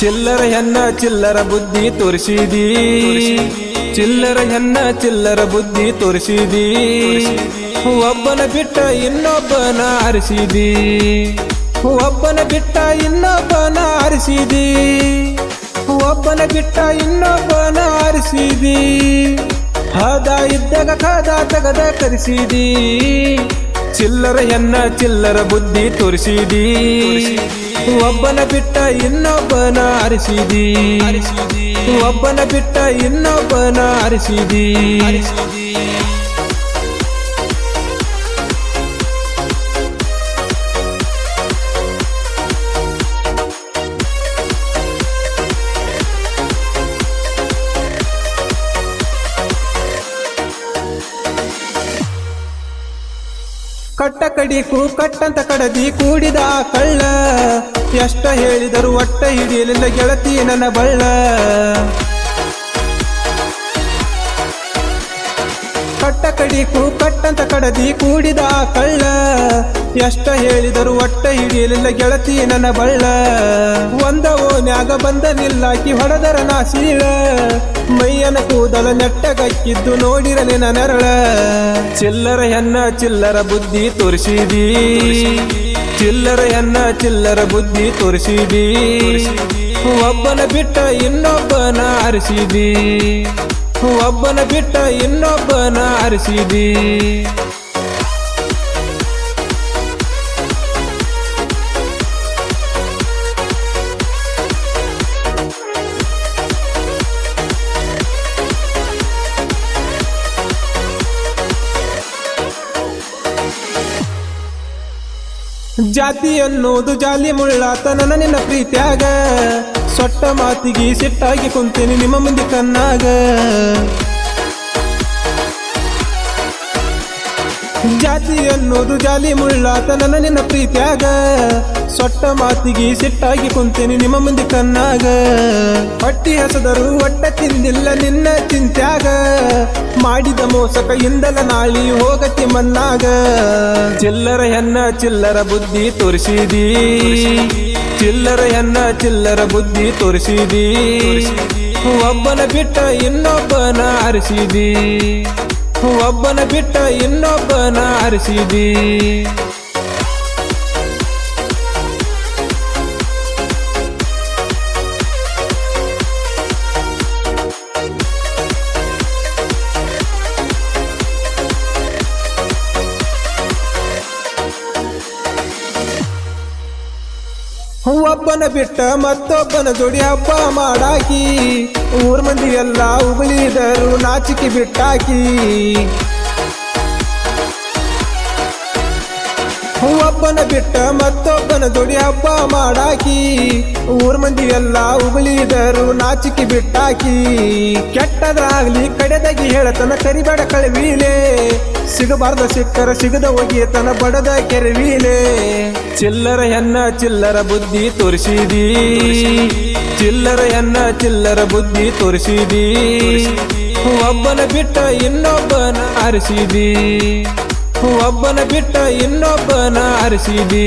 ಚಿಲ್ಲರ ಹೆನ್ನ ಚಿಲ್ಲರ ಬುದ್ಧಿ ತೋರಿಸಿದಿ ಚಿಲ್ಲರ ಹೆನ್ನ ಚಿಲ್ಲರ ಬುದ್ಧಿ ತೋರಿಸಿದಿ. ಒಬ್ಬನ ಬಿಟ್ಟ ಇನ್ನೊಬ್ಬನ ಆರಿಸಿದಿ ಒಬ್ಬನ ಬಿಟ್ಟ ಇನ್ನೊಬ್ಬನ ಆರಿಸಿದಿ ಒಬ್ಬನ ಬಿಟ್ಟ ಇನ್ನೊಬ್ಬನ ಆರಿಸಿದಿ ಹದ ಇದ್ದಾಗ ಕದ ತೆಗದ ಕರೆಸಿದಿ. ಚಿಲ್ಲರ ಚಿಲ್ಲರ ಬುದ್ಧಿ ತೋರಿಸಿದಿ. ಒಬ್ಬನ ಬಿಟ್ಟ ಇನ್ನೊಬ್ಬನ ಅರಿಸಿದಿ. ಒಬ್ಬನ ಬಿಟ್ಟ ಇನ್ನೊಬ್ಬನ ಅರಿಸಿದಿ. ಕಟ್ಟ ಕಡಿಕು ಕಟ್ಟಂತ ಕಡದಿ ಕೂಡಿದ ಕಳ್ಳ. ಎಷ್ಟ ಹೇಳಿದರು ಒಟ್ಟ ಹಿಡಿಯಲಿಲ್ಲ ಗೆಳತಿ ನನ್ನ ಬಳ್ಳ. ಕಟ್ಟ ಕಡಿಕು, ಕಟ್ಟಂತ ಕಡದಿ ಕೂಡಿದ ಕಳ್ಳ. ಎಷ್ಟ ಹೇಳಿದರು ಒಟ್ಟ ಹಿಡಿಯಲಿಲ್ಲ ಗೆಳತಿ ನನ್ನ ಬಳ್ಳ. ಒಂದ ಓನ್ಯಾಗ ಬಂದ ನಿಲ್ಲಾಕಿ ಹೊಡೆದರ ನಾ ಸೀಳ. ಮೈಯನ ಕೂದಲ ನೆಟ್ಟಗಕ್ಕಿದ್ದು ನೋಡಿರಲಿ ನೆರಳ. ಚಿಲ್ಲರ ಹೆನ್ನ ಚಿಲ್ಲರ ಬುದ್ಧಿ ತೋರಿಸಿದಿ. ಚಿಲ್ಲರ ಹೆನ್ನ ಚಿಲ್ಲರ ಬುದ್ಧಿ ತೋರಿಸಿದಿ. ಒಬ್ಬನ ಬಿಟ್ಟ ಇನ್ನೊಬ್ಬನ ಅರಿಸಿದಿ. ಒಬ್ಬನ ಬಿಟ್ಟ ಇನ್ನೊಬ್ಬನ ಹರಿಸಿದಿ. ಜಾತಿ ಅನ್ನೋದು ಜಾಲಿ ಮುಳ್ಳಾತನ ನಿನ್ನ ಪ್ರೀತ್ಯಾಗ. ಸೊಟ್ಟ ಮಾತಿಗೆ ಸಿಟ್ಟಾಗಿ ಕುಂತೀನಿ ನಿಮ್ಮ ಮುಂದೆ ಕನ್ನಾಗ ಜಾತಿ ಅನ್ನೋದು ಜಾಲಿ ಮುಳ್ಳಾತನ ನಿನ್ನ ಪ್ರೀತಿಯಾಗ. ಸೊಟ್ಟ ಮಾತಿಗೆ ಸಿಟ್ಟಾಗಿ ಕುಂತೀನಿ ನಿಮ್ಮ ಮುಂದೆ ಕನ್ನಾಗ ಹೊಟ್ಟಿ ಹಸದರು ಒಟ್ಟ ತಿಂದಿಲ್ಲ ನಿನ್ನ ಚಿಂತ್ಯಾಗ. ಮಾಡಿದ ಮೋಸಕ ಇಂದಲ ನಾಳಿ ಹೋಗತಿ ಮನ್ನಾಗ. ಚಿಲ್ಲರ ಹೆನ್ನ ಚಿಲ್ಲರ ಬುದ್ಧಿ ತೋರಿಸಿದಿ. ಚಿಲ್ಲರ ಹೆನ್ನ ಚಿಲ್ಲರ ಬುದ್ಧಿ ತೋರಿಸಿದಿ. ಒಬ್ಬನ ಬಿಟ್ಟ ಇನ್ನೊಬ್ಬನ ಅರಿಸಿದಿ ಒಬ್ಬನ ಬಿಟ್ಟ ಇನ್ನೊಬ್ಬನ ಅರಿಸಿದಿ ಒಬ್ಬನ ಬಿಟ್ಟ ಮತ್ತೊಬ್ಬನ ಜೋಡಿ ಹಬ್ಬ ಮಾಡಾಕಿ. ಊರ್ ಮಂದಿ ಎಲ್ಲ ಉಗುಳಿದರು, ನಾಚಿಕೆ ಬಿಟ್ಟಾಕಿ. ಒಬ್ಬನ ಬಿಟ್ಟ ಮತ್ತೊಬ್ಬನ ಜೋಡಿ ಹಬ್ಬ ಮಾಡಾಕಿ. ಊರ್ ಮಂದಿ ಎಲ್ಲ ಉಗುಳಿದರು, ನಾಚಿಕೆ ಬಿಟ್ಟಾಕಿ. ಕೆಟ್ಟದಾಗ್ಲಿ ಕಡೆದಾಗಿ ಹೇಳತನ ಕರಿಬೇಡ ಕಳವೀಲೆ ಸಿಗಬಾರ್ದ ಸಿಕ್ಕರ ಸಿಗದ ಹೋಗಿ ತನ ಬಡದ ಕೆರವೀಲೆ ಚಿಲ್ಲರ ಹೆನ್ನ ಚಿಲ್ಲರ ಬುದ್ಧಿ ತೋರಿಸಿದಿ. ಚಿಲ್ಲರ ಎನ್ನ ಚಿಲ್ಲರ ಬುದ್ಧಿ ತೋರಿಸಿದಿ. ಒಬ್ಬನ ಬಿಟ್ಟ ಇನ್ನೊಬ್ಬನ ಅರಿಸಿದಿ. ಒಬ್ಬನ ಬಿಟ್ಟ ಇನ್ನೊಬ್ಬನ ಅರಿಸಿದಿ.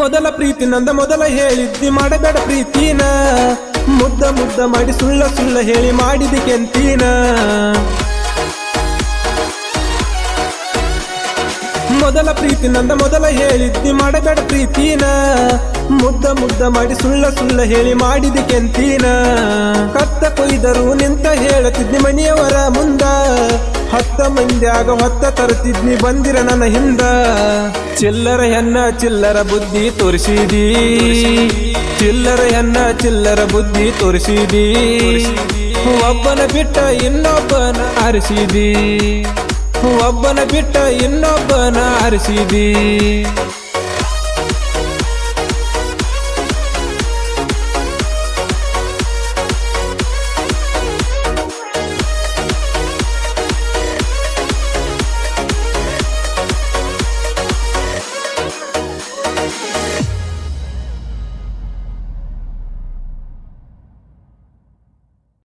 ಮೊದಲ ಪ್ರೀತಿ ನಂದ ಮೊದಲ ಹೇಳಿದ್ದಿ ಮಾಡಬೇಡ ಪ್ರೀತಿನ. ಮುದ್ದ ಮುದ್ದ ಮಾಡಿ ಸುಳ್ಳ ಸುಳ್ಳ ಹೇಳಿ ಮಾಡಿದಿ ಕೆಂತೀನ. ಮೊದಲ ಪ್ರೀತಿ, ನಂದ ಮೊದಲ ಹೇಳಿದ್ದಿ, ಮಾಡಬೇಡ ಪ್ರೀತಿನ. ಮುದ್ದ ಮುದ್ದ ಮಾಡಿ, ಸುಳ್ಳ ಸುಳ್ಳ ಹೇಳಿ ಮಾಡಿದಿ ಕೆಂತೀನ. ಕತ್ತ ಕೊಯ್ದರು ನಿಂತ ಹೇಳತಿದ್ನಿ ಮನೆಯವರ ಮುಂದ. ಹತ್ತ ಮಂದ್ಯಾಗ ಹೊತ್ತ ತರುತ್ತಿದ್ನಿ ಬಂದಿರ ನನ್ನ ಹಿಂದ. ಚಿಲ್ಲರ ಹೆನ್ನ ಚಿಲ್ಲರ ಬುದ್ಧಿ ತೋರಿಸಿದಿ. ಚಿಲ್ಲರ ಹೆನ್ನ ಚಿಲ್ಲರ ಬುದ್ಧಿ ತೋರಿಸಿದಿ. ಒಬ್ಬನ ಬಿಟ್ಟ ಇನ್ನೊಬ್ಬನ ಅರಿಸಿದಿ. ಒಬ್ಬನ ಬಿಟ್ಟ ಇನ್ನೊಬ್ಬನ ಅರಿಸಿದಿ